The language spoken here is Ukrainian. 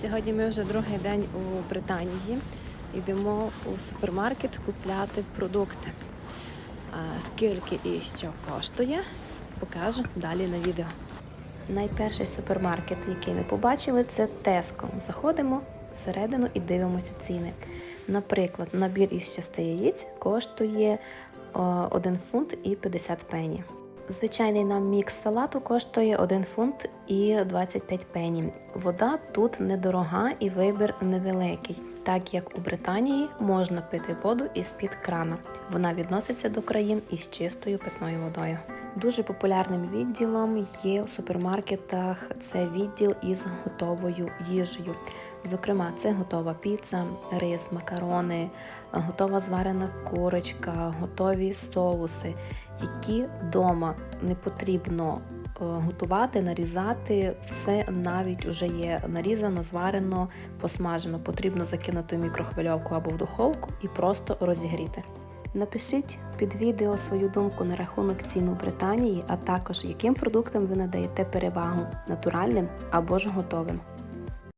Сьогодні ми вже другий день у Британії. Йдемо у супермаркет купляти продукти. Скільки і що коштує, покажу далі на відео. Найперший супермаркет, який ми побачили, це Tesco. Заходимо всередину і дивимося ціни. Наприклад, набір із 6 яєць коштує о, 1 фунт і 50 пені. Звичайний нам мікс салату коштує 1 фунт і 25 пені. Вода тут недорога і вибір невеликий, так як у Британії можна пити воду із-під крана. Вона відноситься до країн із чистою питною водою. Дуже популярним відділом є в супермаркетах це відділ із готовою їжею. Зокрема, це готова піца, рис, макарони, готова зварена курочка, готові соуси, які вдома не потрібно е, готувати, нарізати. Все навіть вже є нарізано, зварено, посмажено. Потрібно закинути в мікрохвильовку або в духовку і просто розігріти. Напишіть під відео свою думку на рахунок цін у Британії, а також яким продуктам ви надаєте перевагу натуральним або ж готовим.